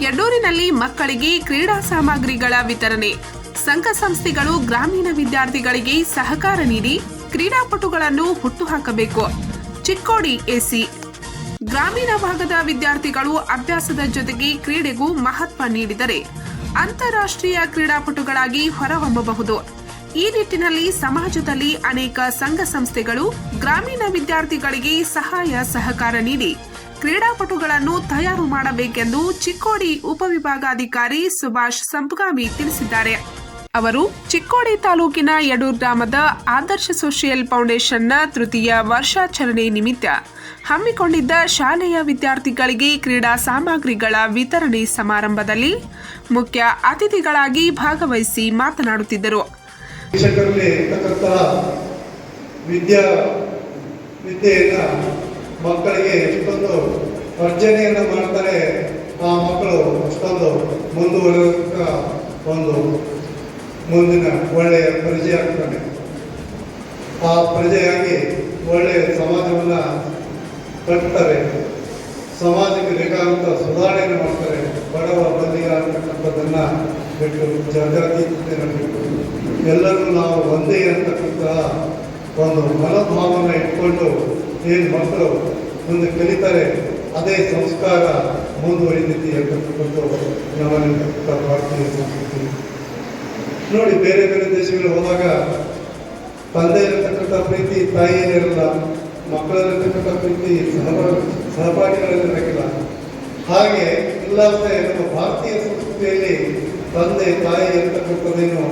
ಯಡ್ಡೂರಿನಲ್ಲಿ ಮಕ್ಕಳಿಗೆ ಕ್ರೀಡಾ ಸಾಮಗ್ರಿಗಳ ವಿತರಣೆ. ಸಂಘ ಸಂಸ್ಥೆಗಳು ಗ್ರಾಮೀಣ ವಿದ್ಯಾರ್ಥಿಗಳಿಗೆ ಸಹಕಾರ ನೀಡಿ ಕ್ರೀಡಾಪಟುಗಳನ್ನು ಹುಟ್ಟುಹಾಕಬೇಕು. ಚಿಕ್ಕೋಡಿ ಎಸಿ. ಗ್ರಾಮೀಣ ಭಾಗದ ವಿದ್ಯಾರ್ಥಿಗಳು ಅಭ್ಯಾಸದ ಜೊತೆಗೆ ಕ್ರೀಡೆಗೂ ಮಹತ್ವ ನೀಡಿದರೆ ಅಂತಾರಾಷ್ಟ್ರೀಯ ಕ್ರೀಡಾಪಟುಗಳಾಗಿ ಹೊರಹೊಮ್ಮಬಹುದು. ಈ ನಿಟ್ಟಿನಲ್ಲಿ ಸಮಾಜದಲ್ಲಿ ಅನೇಕ ಸಂಘ ಸಂಸ್ಥೆಗಳು ಗ್ರಾಮೀಣ ವಿದ್ಯಾರ್ಥಿಗಳಿಗೆ ಸಹಾಯ ಸಹಕಾರ ನೀಡಿ ಕ್ರೀಡಾಪಟುಗಳನ್ನು ತಯಾರು ಮಾಡಬೇಕೆಂದು ಚಿಕ್ಕೋಡಿ ಉಪವಿಭಾಗಾಧಿಕಾರಿ ಸುಭಾಷ್ ಸಂಪಗಾಮಿ ತಿಳಿಸಿದ್ದಾರೆ. ಅವರು ಚಿಕ್ಕೋಡಿ ತಾಲೂಕಿನ ಯಡೂರ್ ಗ್ರಾಮದ ಆದರ್ಶ ಸೋಷಿಯಲ್ ಫೌಂಡೇಶನ್ನ ತೃತೀಯ ವರ್ಷಾಚರಣೆ ನಿಮಿತ್ತ ಹಮ್ಮಿಕೊಂಡಿದ್ದ ಶಾಲೆಯ ವಿದ್ಯಾರ್ಥಿಗಳಿಗೆ ಕ್ರೀಡಾ ಸಾಮಗ್ರಿಗಳ ವಿತರಣೆ ಸಮಾರಂಭದಲ್ಲಿ ಮುಖ್ಯ ಅತಿಥಿಗಳಾಗಿ ಭಾಗವಹಿಸಿ ಮಾತನಾಡುತ್ತಿದ್ದರು. ವಿದ್ಯಾ ವಿದ್ಯೆಯನ್ನು ಮಕ್ಕಳಿಗೆ ಎಷ್ಟೊಂದು ವರ್ಜನೆಯನ್ನು ಮಾಡ್ತಾರೆ ಆ ಮಕ್ಕಳು ಅಷ್ಟೊಂದು ಮುಂದುವರಿಯೋದಕ್ಕೆ ಒಂದು ಮುಂದಿನ ಒಳ್ಳೆಯ ಪ್ರಜೆ ಆಗ್ತಾನೆ. ಆ ಪ್ರಜೆಯಾಗಿ ಒಳ್ಳೆಯ ಸಮಾಜವನ್ನು ಕಟ್ತಾರೆ. ಸಮಾಜಕ್ಕೆ ಬೇಕಾದಂಥ ಸುಧಾರಣೆಯನ್ನು ಮಾಡ್ತಾರೆ. ಬಡವ ಬಲ್ಲಿಗ ಅಂತಕ್ಕಂಥದ್ದನ್ನು ಬಿಟ್ಟು ಜಾಗೃತಿ ಎಲ್ಲರೂ ನಾವು ಒಂದೇ ಅಂತಕ್ಕಂತಹ ಒಂದು ಮನೋಭಾವನ ಇಟ್ಕೊಂಡು ಏನು ಮಕ್ಕಳು ಮುಂದೆ ಕಲಿತಾರೆ ಅದೇ ಸಂಸ್ಕಾರ ಮುಂದುವರಿತೈತಿ ಅಂತಕ್ಕಂಥ ನಮ್ಮಲ್ಲಿರ್ತಕ್ಕಂಥ ಭಾರತೀಯ ನೋಡಿ, ಬೇರೆ ಬೇರೆ ದೇಶಗಳಿಗೆ ಹೋದಾಗ ತಂದೆ ಇರತಕ್ಕಂಥ ಪ್ರೀತಿ ತಾಯಿಯಲ್ಲಿರಲ್ಲ ಮಕ್ಕಳಲ್ಲಿರ್ತಕ್ಕಂಥ ಪ್ರೀತಿ ಸಹಪ ಸಹಪಾಠಿಗಳಲ್ಲಿರಬೇಕಿಲ್ಲ ಹಾಗೆ ಇಲ್ಲದೆ ನಮ್ಮ ಭಾರತೀಯ ಸಂಸ್ಕೃತಿಯಲ್ಲಿ ತಂದೆ, ತಾಯಿ ಇರತಕ್ಕಂಥದ್ದೇನು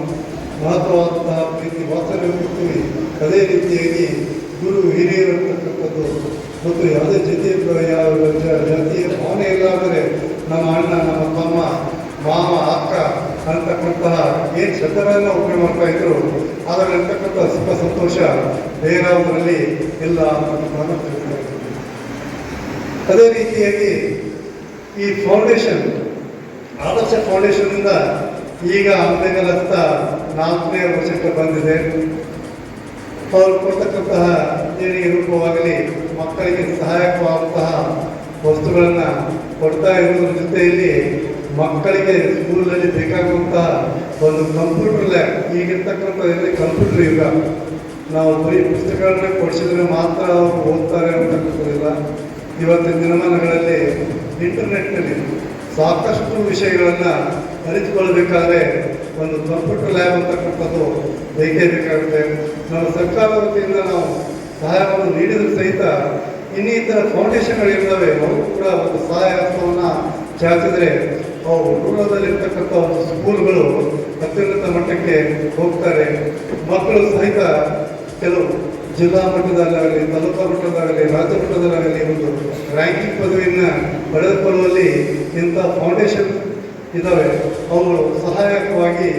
ಮಹತ್ವವಾದಂತಹ ಪ್ರೀತಿ ವಾತ್ಸಲ್ಯ ಅದೇ ರೀತಿಯಾಗಿ ಗುರು ಹಿರಿಯರು ಮತ್ತು ಯಾವುದೇ ಜೊತೆ ಜಾತಿಯ ಭಾವನೆ ಇಲ್ಲ ನಮ್ಮ ಅಣ್ಣ, ನಮ್ಮ ತಮ್ಮ ಮಾಮ ಅಕ್ಕ ಅಂತಕ್ಕಂತಹ ಏನು ಶಬ್ದಗಳನ್ನು ಉಪಯೋಗ ಮಾಡ್ತಾ ಇದ್ರು, ಅದರಲ್ಲಿರ್ತಕ್ಕಂಥ ಸುಖ, ಸಂತೋಷ ಬೇರೆಯವರಲ್ಲಿ ಇಲ್ಲ ಅಂತಕ್ಕಂಥ. ಅದೇ ರೀತಿಯಾಗಿ ಈ ಫೌಂಡೇಶನ್ ಆದರ್ಶ ಫೌಂಡೇಶನ್ನಿಂದ ಈಗ ಅಂಬೇಗಲ್ ಹತ್ತ ನಾಲ್ಕನೇ ವರ್ಷಕ್ಕೆ ಬಂದಿದೆ ಅವರು ಕೊಡ್ತಕ್ಕಂತಹ ದೇಣಿಗೆ ರೂಪವಾಗಲಿ, ಮಕ್ಕಳಿಗೆ ಸಹಾಯಕವಾದಂತಹ ವಸ್ತುಗಳನ್ನು ಕೊಡ್ತಾ ಇರುವುದರ ಜೊತೆಯಲ್ಲಿ ಮಕ್ಕಳಿಗೆ ಸ್ಕೂಲಲ್ಲಿ ಬೇಕಾಗುವಂತಹ ಒಂದು ಕಂಪ್ಯೂಟರ್ ಲ್ಯಾಬ್ ಈಗಿರ್ತಕ್ಕಂಥ ಕಂಪ್ಯೂಟರ್ ಯುಗ ನಾವು ಬರೀ ಪುಸ್ತಕಗಳನ್ನ ಕೊಡಿಸಿದ್ರೆ ಮಾತ್ರ ಅವರು ಓದ್ತಾರೆ ಅಂತಕ್ಕಂಥದ್ದಿಲ್ಲ. ಇವತ್ತಿನ ದಿನಮಾನಗಳಲ್ಲಿ ಇಂಟರ್ನೆಟ್ನಲ್ಲಿ ಸಾಕಷ್ಟು ವಿಷಯಗಳನ್ನು ಅರಿತುಕೊಳ್ಬೇಕಾದ್ರೆ ಒಂದು ಕಂಪ್ಯೂಟರ್ ಲ್ಯಾಬ್ ಅಂತಕ್ಕಂಥದ್ದು ಬೇಕೇ ಬೇಕಾಗುತ್ತೆ. ನಮ್ಮ ಸರ್ಕಾರದ ವತಿಯಿಂದ ನಾವು ಸಹಾಯವನ್ನು ನೀಡಿದರೂ ಸಹಿತ ಇನ್ನಿತರ ಫೌಂಡೇಶನ್ಗಳಿರ್ತವೆ ಅವು ಕೂಡ ಒಂದು ಸಹಾಯ ಹಸ್ತವನ್ನು ಚಾಚಿದರೆ ಅವು ದೂರದಲ್ಲಿರ್ತಕ್ಕಂಥ ಒಂದು ಸ್ಕೂಲ್ಗಳು ಅತ್ಯುನ್ನತ ಮಟ್ಟಕ್ಕೆ ಹೋಗ್ತಾರೆ. ಮಕ್ಕಳು ಸಹಿತ ಕೆಲವು ಜಿಲ್ಲಾ ಮಟ್ಟದಲ್ಲಾಗಲಿ, ತಾಲೂಕಾ ಮಟ್ಟದಾಗಲಿ ರಾಜ್ಯ ಮಟ್ಟದಲ್ಲಾಗಲಿ ಒಂದು ರ್ಯಾಂಕಿಂಗ್ ಪದವಿಯನ್ನು ಪಡೆದುಕೊಳ್ಳುವಲ್ಲಿ ಇಂಥ ಫೌಂಡೇಶನ್ ಇದ್ದಾವೆ ಅವುಗಳು ಸಹಾಯಕವಾಗಿ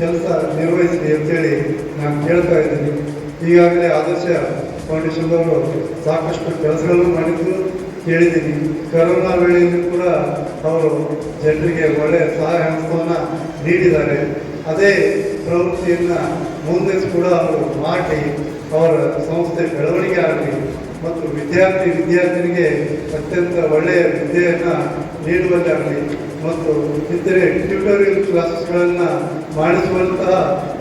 ಕೆಲಸ ನಿರ್ವಹಿಸಲಿ ಅಂತೇಳಿ ನಾನು ಕೇಳ್ತಾ ಇದ್ದೀನಿ. ಈಗಾಗಲೇ ಆದರ್ಶ ಫೌಂಡೇಶನ್ದವರು ಸಾಕಷ್ಟು ಕೆಲಸಗಳನ್ನು ಮಾಡಿದ್ದು ಕೇಳಿದ್ದೀನಿ. ಕರೋನಾ ವೇಳೆಯಲ್ಲಿ ಕೂಡ ಅವರು ಜನರಿಗೆ ಒಳ್ಳೆಯ ಸಹಾಯ ಹಸ್ತವನ್ನು ನೀಡಿದ್ದಾರೆ. ಅದೇ ಪ್ರವೃತ್ತಿಯನ್ನು ಮುಂದೆ ಕೂಡ ಅವರು ಮಾಡಿ ಅವರ ಸಂಸ್ಥೆ ಬೆಳವಣಿಗೆ ಆಗಲಿ ಮತ್ತು ವಿದ್ಯಾರ್ಥಿ ವಿದ್ಯಾರ್ಥಿನಿಗೆ ಅತ್ಯಂತ ಒಳ್ಳೆಯ ವಿದ್ಯೆಯನ್ನು ನೀಡುವಲ್ಲಿ ಆಗಲಿ ಮತ್ತು ಇತರೆ ಟ್ಯೂಟೋರಿಯಲ್ ಕ್ಲಾಸ್ಗಳನ್ನು ಮಾಡಿಸುವಂತಹ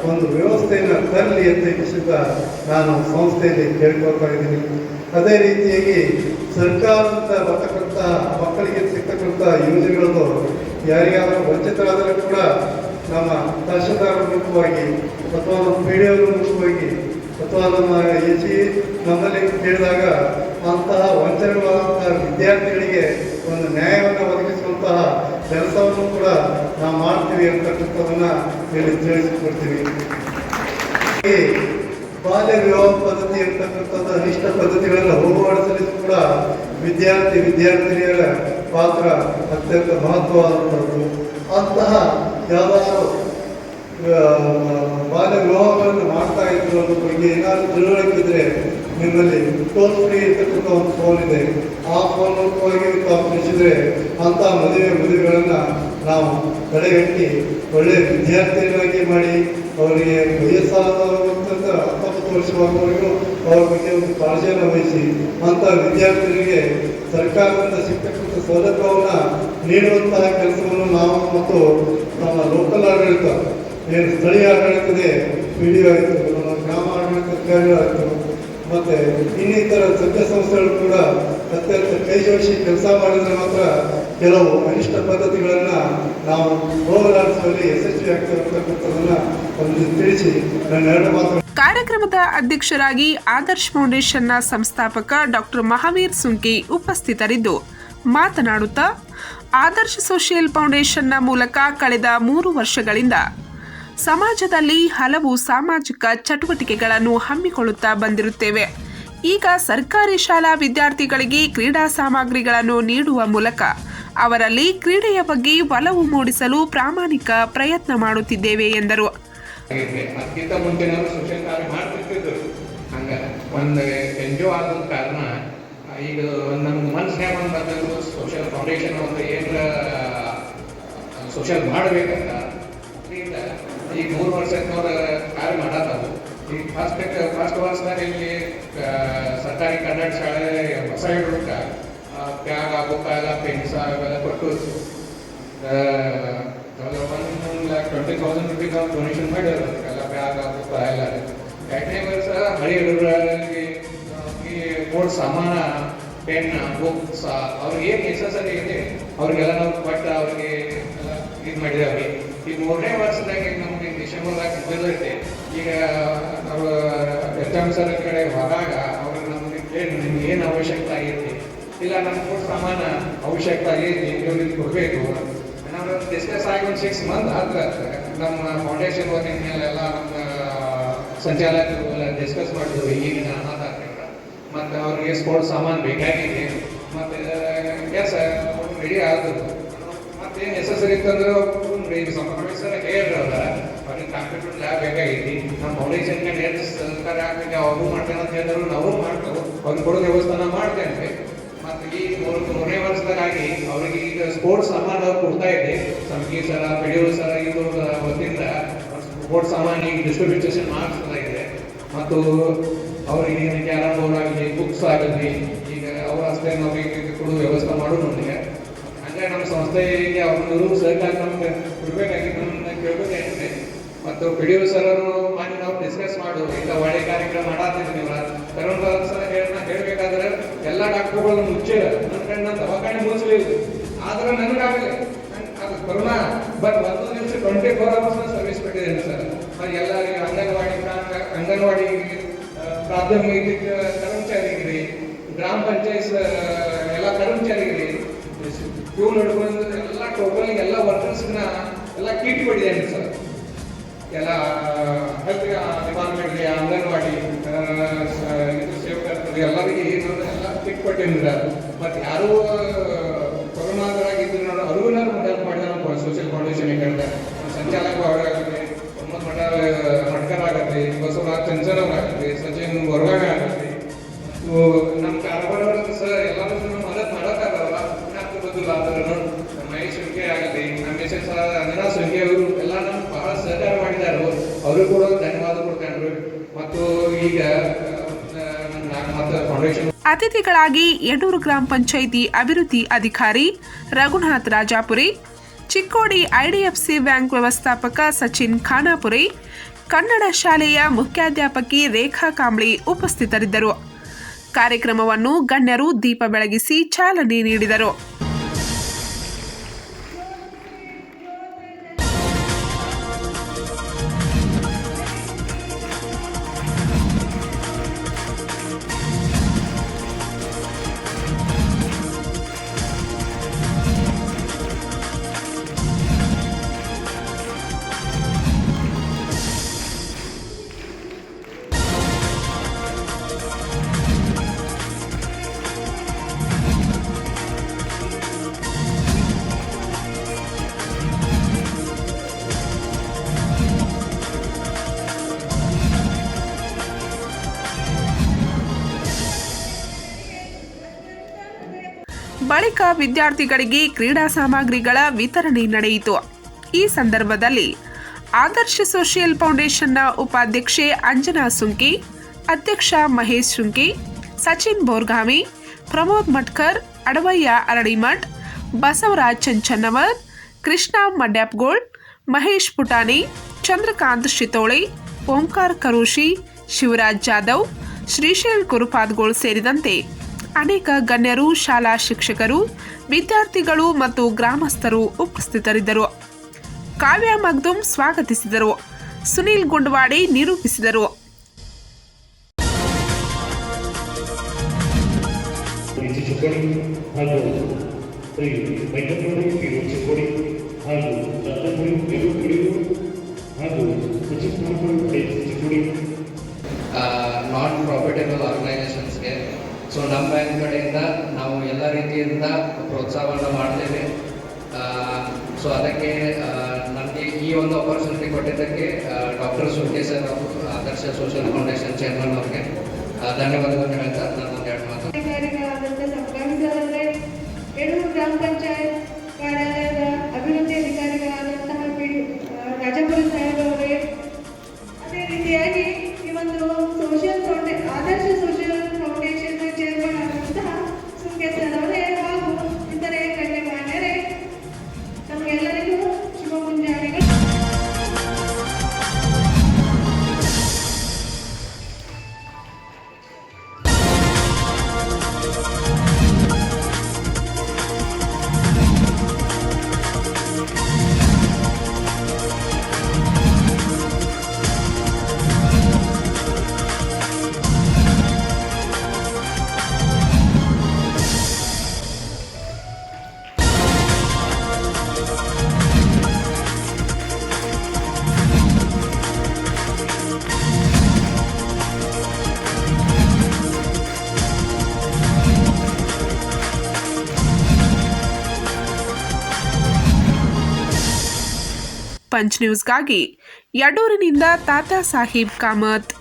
ಒಂದು ವ್ಯವಸ್ಥೆಯನ್ನು ತರಲಿ ಅಂತ ಹೇಳಿಸಿದ ನಾನು ಸಂಸ್ಥೆಯಲ್ಲಿ ಕೇಳ್ಕೊಳ್ತಾ ಇದ್ದೀನಿ. ಅದೇ ರೀತಿಯಾಗಿ ಸರ್ಕಾರದಿಂದ ಬರ್ತಕ್ಕಂಥ ಮಕ್ಕಳಿಗೆ ಸಿಗ್ತಕ್ಕಂಥ ಯೋಜನೆಗಳನ್ನು ಯಾರಿಗಾದರೂ ವಂಚಿತರಾದರೂ ಕೂಡ ನಮ್ಮ ತಹಶೀಲ್ದಾರ ಮೂಲಕವಾಗಿ ಅಥವಾ ನಮ್ಮ ಪಿ ಡಿ ಮೂಲಕವಾಗಿ ಅಥವಾ ನಮ್ಮ ಎ ಸಿ ನಮ್ಮಲ್ಲಿ ಕೇಳಿದಾಗ ಅಂತಹ ವಂಚನೆಗಳಾದಂತಹ ವಿದ್ಯಾರ್ಥಿಗಳಿಗೆ ಒಂದು ನ್ಯಾಯವನ್ನು ಒದಗಿಸುವಂತಹ ಕೆಲಸವನ್ನು ಕೂಡ ನಾವು ಮಾಡ್ತೀವಿ ಹೇಳಿ ತಿಳಿಸಿಕೊಡ್ತೀನಿ ಬಾಲ್ಯ ವಿವಾಹ ಪದ್ಧತಿ ಅಂತಕ್ಕಂಥದ್ದು ಅನಿಷ್ಟ ಪದ್ಧತಿಗಳನ್ನು ಹೋಗಲಾಡಿಸಲು ಕೂಡ ವಿದ್ಯಾರ್ಥಿ ವಿದ್ಯಾರ್ಥಿನಿಯರ ಪಾತ್ರ ಅತ್ಯಂತ ಮಹತ್ವವಾದಂಥದ್ದು. ಅಂತಹ ಆ, ಬಾಲ್ಯ ವಿವಾಹಗಳನ್ನು ಮಾಡ್ತಾ ಇದ್ರು ಅನ್ನೋ ಬಗ್ಗೆ ಏನಾದರೂ ತಿಳುವಳಿಕೆ ಇದ್ರೆ ನಿಮ್ಮಲ್ಲಿ ಟೋಲ್ ಫ್ರೀ ಇರ್ತಕ್ಕಂಥ ಒಂದು ಫೋನ್ ಇದೆ. ಆ ಫೋನ್ ಮೂಲಕವಾಗಿ ತಾವು ಅಂಥ ಮದುವೆ ಮದುವೆಗಳನ್ನು ನಾವು ತಡೆಗಟ್ಟಿ ಒಳ್ಳೆಯ ವಿದ್ಯಾರ್ಥಿಗಳಾಗಿ ಮಾಡಿ ಅವರಿಗೆ ವಯಸ್ಸಾದಂಥ ಹತ್ತೊಂಬತ್ತು ವರ್ಷವಾದವರೆಗೂ ಅವರ ಬಗ್ಗೆ ಒಂದು ಕಾಳಜಿಯನ್ನು ವಹಿಸಿ ಅಂಥ ವಿದ್ಯಾರ್ಥಿಗಳಿಗೆ ಸರ್ಕಾರದಿಂದ ಸಿಗ್ತಕ್ಕಂಥ ಸೌಲಭ್ಯವನ್ನು ನೀಡುವಂತಹ ಕೆಲಸವನ್ನು ನಾವು ಮತ್ತು ನಮ್ಮ ಲೋಕಲ್ ಆಡಳಿತ, ಏನು ಸ್ಥಳೀಯ ಆಡಳಿತದೇ ಪಿ ಡಿ ಆಯಿತು, ನಮ್ಮ ಗ್ರಾಮ ಆಡಳಿತ ಕಾರ್ಯ ಆಯಿತು ಮತ್ತು ಇನ್ನಿತರ ಸಂಘ ಸಂಸ್ಥೆಗಳು ಕೂಡ ಅತ್ಯಂತ ಕೈ ಜೋಡಿಸಿ ಕೆಲಸ ಮಾಡಿದರೆ ಮಾತ್ರ ಕೆಲವು ಅನಿಷ್ಟ ಪದ್ಧತಿಗಳನ್ನು ನಾವು ಹೋಗಲಾಡಿಸುವಲ್ಲಿ ಯಶಸ್ವಿ ಆಗ್ತೇವೆ ಅಂತಕ್ಕಂಥದ್ದನ್ನು ಒಂದು ತಿಳಿಸಿ ನನ್ನ ಎರಡು ಮಾತು ಕಾರ್ಯಕ್ರಮದ ಅಧ್ಯಕ್ಷರಾಗಿ ಆದರ್ಶ್ ಫೌಂಡೇಶನ್ನ ಸಂಸ್ಥಾಪಕ ಡಾಕ್ಟರ್ ಮಹಾವೀರ್ ಸುಂಕಿ ಉಪಸ್ಥಿತರಿದ್ದು, ಮಾತನಾಡುತ್ತಾ, ಆದರ್ಶ ಸೋಷಿಯಲ್ ಫೌಂಡೇಶನ್ನ ಮೂಲಕ ಕಳೆದ ಮೂರು ವರ್ಷಗಳಿಂದ ಸಮಾಜದಲ್ಲಿ ಹಲವು ಸಾಮಾಜಿಕ ಚಟುವಟಿಕೆಗಳನ್ನು ಹಮ್ಮಿಕೊಳ್ಳುತ್ತಾ ಬಂದಿರುತ್ತೇವೆ. ಈಗ ಸರ್ಕಾರಿ ಶಾಲಾ ವಿದ್ಯಾರ್ಥಿಗಳಿಗೆ ಕ್ರೀಡಾ ಸಾಮಗ್ರಿಗಳನ್ನು ನೀಡುವ ಮೂಲಕ ಅವರಲ್ಲಿ ಕ್ರೀಡೆಯ ಬಗ್ಗೆ ಒಲವು ಮೂಡಿಸಲು ಪ್ರಾಮಾಣಿಕ ಪ್ರಯತ್ನ ಮಾಡುತ್ತಿದ್ದೇವೆ ಎಂದರು. ಈಗ ನಮ್ಗೆ ಒಂದು ಬಂದದ್ದು ಸೋಷಿಯಲ್ ಫೌಂಡೇಶನ್ ಒಂದು ಸೋಷಿಯಲ್ ಮಾಡಬೇಕಂತ. ಈಗ ಮೂರು ವರ್ಷದವ್ರ ಕಾರ್ಯ ಮಾಡತ್ತಾವು ಈ ಫಸ್ಟ್ ಫಸ್ಟ್ ವರ್ಷದಾಗ ಇಲ್ಲಿ ಸರ್ಕಾರಿ ಕನ್ನಡ ಶಾಲೆ ಹೊಸ ಹಿಡ್ಕ ಬ್ಯಾಗ ಬುಕ್ಕಾಗ ಪೆನ್ಸ್ ಅವೆಲ್ಲ ಕೊಟ್ಟು ಟ್ವೆಂಟಿ ತೌಸಂಡ್ ರುಪೀಸ್ ನಾವು ಡೊನೇಷನ್ ಮಾಡಿದ್ರು ಎಲ್ಲ ಬ್ಯಾಗ್ ಬುಕ್ ಎಲ್ಲ. ಎರಡನೇ ವರ್ಷ ಹಳಿ ಹಿಡುಗರಲ್ಲಿ ಈ ಬೋರ್ಡ್ ಸಾಮಾನ ಪೆನ್ ಬುಕ್ಸ್ ಅವ್ರಿಗೆ ಏನು ನೆಸಸರಿ ಇದೆ, ಅವ್ರಿಗೆಲ್ಲ ನಾವು ಕೊಟ್ಟು ಅವ್ರಿಗೆ ಎಲ್ಲ ಇದು ಮಾಡಿದ್ದೇವೆ ಈ ಮೂರನೇ ವರ್ಷದಾಗ ಈಗ ಬೀಳುತ್ತೆ ಈಗ ನಾವು ಸರ್ ಕಡೆ ಹೋದಾಗ ಅವ್ರಿಗೆ ನಮಗೆ ಕೇಳಿ, ನಿಮ್ಗೆ ಏನು ಅವಶ್ಯಕತೆ ಆಗೈತಿ ಇಲ್ಲ, ನಮ್ಗೆ ಸಾಮಾನ ಅವಶ್ಯಕತೆ ಆಗೈತಿ ಇವ್ರಿಗೆ ಕೊಡಬೇಕು. ನಾವು ಡಿಸ್ಕಸ್ ಆಗಿ ಒಂದು ಸಿಕ್ಸ್ ಮಂತ್ ಆದ್ರೆ ನಮ್ಮ ಫೌಂಡೇಶನ್ ವರ್ಕಿಂಗ್ ಮೇಲೆಲ್ಲ ನಮ್ಮ ಸಂಚಾಲಕರು ಡಿಸ್ಕಸ್ ಮಾಡಿದ್ರು, ಈಗಿನ ಅನಾಥಾಶ್ರಮ. ಮತ್ತು ಅವ್ರಿಗೆ ಸ್ಪೋರ್ಟ್ಸ್ ಸಾಮಾನು ಬೇಕಾಗಿದೆ. ಮತ್ತು ಎಸ್ ರೆಡಿ ಆದ್ರು. ಮತ್ತೇನು ನೆಸಸರಿ ಇತ್ತಂದ್ರೆ ಈಗ ಸಂಪ್ರದಾಯ ಲ್ಯಾಬ್ ಬೇಕಾಗೈತಿ ನಮ್ಮ ಫೌಂಡೇಶನ್ ಕಡೆ ಏನು ಸರ್ಕಾರ ಆಗ್ಬೇಕು ಅವರು ಮಾಡ್ತೇನೆ ಅಂತ ಹೇಳಿದ್ರು ನಾವು ಮಾಡ್ತೇವೆ ಅವ್ರಿಗೆ ಕೊಡೋ ವ್ಯವಸ್ಥಾನ ಮಾಡ್ತೇನೆ ಮತ್ತು ಈ ಮೂರು ಮೂರನೇ ವರ್ಷದಾಗಿ ಅವರಿಗೆ ಈಗ ಸ್ಪೋರ್ಟ್ಸ್ ಸಾಮಾನು ಅವ್ರು ಕೊಡ್ತಾ ಇದೆ ಸಂಗೀತ ಸರ ಪಿಡಿಯೋ ಸರ ಇದು ವತಿಯಿಂದ ಸ್ಪೋರ್ಟ್ಸ್ ಸಾಮಾನು ಈಗ ಡಿಸ್ಟ್ರಿಬ್ಯೂಷನ್ ಮಾಡಿಸ್ತಾ ಇದೆ ಮತ್ತು ಅವರಿಗೆ ಕ್ಯಾರಮ್ ಬೋರ್ಡ್ ಆಗಲಿ ಬುಕ್ಸ್ ಆಗಲಿ ಈಗ ಅವರ ಅಷ್ಟೇ ನಮಗೆ ಕೊಡುವ ವ್ಯವಸ್ಥೆ ಮಾಡೋದು ನಮಗೆ ಅಂದರೆ ನಮ್ಮ ಸಂಸ್ಥೆಗೆ ಅವ್ರನ್ನ ಸಹಕಾರ ನಮ್ಗೆ ಕೊಡಬೇಕಾಗಿ ನಮ್ಮನ್ನ ಕೇಳಬೇಕಾಗಿದೆ ಮತ್ತು ಪಿ ಡಿ ಸರರು ಮಾಡಿ ನಾವು ಡಿಸ್ಕಸ್ ಮಾಡು. ಇಂಥ ಒಳ್ಳೆ ಕಾರ್ಯಕ್ರಮ ಮಾಡಾತಿದ್ವಿ ನೀವು ಕರೋನಾ ಸಲ ಹೇಳ ಹೇಳ್ಬೇಕಾದ್ರೆ ಎಲ್ಲ ಡಾಕ್ಟರ್ಗಳು ಮುಚ್ಚಿರ ನನ್ನ ಕಣ್ಣು ನನ್ನ ದವಾಖಾನೆ ಮುಚ್ಚಲಿಲ್ಲ ಆದ್ರೆ ನನಗಾಗಲಿ ಅದು ಕೊರೋನಾ ಬಟ್ ಒಂದು ನಿಮಿಷ ಟ್ವೆಂಟಿ ಫೋರ್ ಅವರ್ಸ್ ಸರ್ವಿಸ್ ಕೊಟ್ಟಿದ್ದೇನೆ ಸರ್. ಮತ್ತು ಎಲ್ಲರಿಗೆ ಅಂಗನವಾಡಿ ಅಂಗನವಾಡಿ ಪ್ರಾಥಮಿಕ ಕರ್ಮಚಾರಿಗಿರಿ, ಗ್ರಾಮ ಪಂಚಾಯತ್ ಎಲ್ಲ ಕರ್ಮಚಾರಿಗಿರಿ, ಕ್ಯೂ ನಡ್ಕೊಂಡು ಎಲ್ಲ ಟೋಟಲ್ ಎಲ್ಲ ವರ್ಕರ್ಸ್ನ ಎಲ್ಲ ಕಿಟ್ ಕೊಟ್ಟಿದ್ದೇನೆ ಸರ್. ಎಲ್ಲ ಹೆಲ್ತ್ ಡಿಪಾರ್ಟ್ಮೆಂಟ್ಗೆ ಅಂಗನವಾಡಿ ಇದು ಎಲ್ಲರಿಗೆ ಏನು ಎಲ್ಲ ಕಿಟ್ ಕೊಟ್ಟಿಲ್ಲ ಮತ್ತು ಯಾರು ಅತಿಥಿಗಳಾಗಿ ಯಡೂರು ಗ್ರಾಮ ಪಂಚಾಯಿತಿ ಅಭಿವೃದ್ಧಿ ಅಧಿಕಾರಿ ರಘುನಾಥ್ ರಾಜಾಪುರಿ, ಚಿಕ್ಕೋಡಿ ಐಡಿಎಫ್ಸಿ ಬ್ಯಾಂಕ್ ವ್ಯವಸ್ಥಾಪಕ ಸಚಿನ್ ಖಾನಾಪುರಿ, ಕನ್ನಡ ಶಾಲೆಯ ಮುಖ್ಯಾಧ್ಯಾಪಕಿ ರೇಖಾ ಕಾಂಬ್ಳಿ ಉಪಸ್ಥಿತರಿದ್ದರು. ಕಾರ್ಯಕ್ರಮವನ್ನು ಗಣ್ಯರು ದೀಪ ಬೆಳಗಿಸಿ ಚಾಲನೆ ನೀಡಿದರು. ಬಳಿಕ ವಿದ್ಯಾರ್ಥಿಗಳಿಗೆ ಕ್ರೀಡಾ ಸಾಮಗ್ರಿಗಳ ವಿತರಣೆ ನಡೆಯಿತು. ಈ ಸಂದರ್ಭದಲ್ಲಿ ಆದರ್ಶ ಸೋಷಿಯಲ್ ಫೌಂಡೇಶನ್ನ ಉಪಾಧ್ಯಕ್ಷೆ ಅಂಜನಾ ಸುಂಕಿ, ಅಧ್ಯಕ್ಷ ಮಹೇಶ್ ಸುಂಕಿ, ಸಚಿನ್ ಬೋರ್ಗಾಮಿ, ಪ್ರಮೋದ್ ಮಟ್ಕರ್, ಅಡವಯ್ಯ ಅರಳಿಮಠ್, ಬಸವರಾಜ್ ಚಂಚನ್ನವರ್ ಕೃಷ್ಣ ಮಡ್ಯಾಪ್ಗೋಳ್, ಮಹೇಶ್ ಪುಟಾಣಿ, ಚಂದ್ರಕಾಂತ್ ಶಿತೋಳೆ, ಓಂಕಾರ್ ಕರೋಶಿ, ಶಿವರಾಜ್ ಜಾಧವ್, ಶ್ರೀಶೈಲ್ ಕುರುಪಾದ್ಗೋಳ್ ಸೇರಿದಂತೆ ಅನೇಕ ಗಣ್ಯರು, ಶಾಲಾ ಶಿಕ್ಷಕರು, ವಿದ್ಯಾರ್ಥಿಗಳು ಮತ್ತು ಗ್ರಾಮಸ್ಥರು ಉಪಸ್ಥಿತರಿದ್ದರು. ಕಾವ್ಯ ಮಗ್ದುಂ ಸ್ವಾಗತಿಸಿದರು. ಸುನೀಲ್ ಗುಂಡ್ವಾಡಿ ನಿರೂಪಿಸಿದರು. ನಾನ್ ಪ್ರಾಫಿಟೇಬಲ್ ಆರ್ಗನೈಸೇಷನ್ಸ್ಗೆ ಸೊ ನಮ್ಮ ಬ್ಯಾಂಕ್ ಕಡೆಯಿಂದ ನಾವು ಎಲ್ಲ ರೀತಿಯಿಂದ ಪ್ರೋತ್ಸಾಹವನ್ನು ಮಾಡ್ತೇವೆ. ಸೊ ಅದಕ್ಕೆ ನನಗೆ ಈ ಒಂದು ಅಪರ್ಚುನಿಟಿ ಕೊಟ್ಟಿದ್ದಕ್ಕೆ ಡಾಕ್ಟರ್ ಸುರ್ಕೆ ಸರ್ ಅವರು ಆದರ್ಶ ಸೋಷಿಯಲ್ ಫೌಂಡೇಶನ್ ಚೇರ್ಮನ್ ಅವ್ರಿಗೆ ಧನ್ಯವಾದಗಳನ್ನು ಹೇಳ್ತಾ ನಾನು ಎರಡು ಮಾತು. ಗ್ರಾಮ ಪಂಚಾಯತ್ ಪಂಚ್ ನ್ಯೂಸ್ಗಾಗಿ ಯಡೂರಿನಿಂದ ತಾತಾ ಸಾಹೇಬ್ ಕಾಮತ್.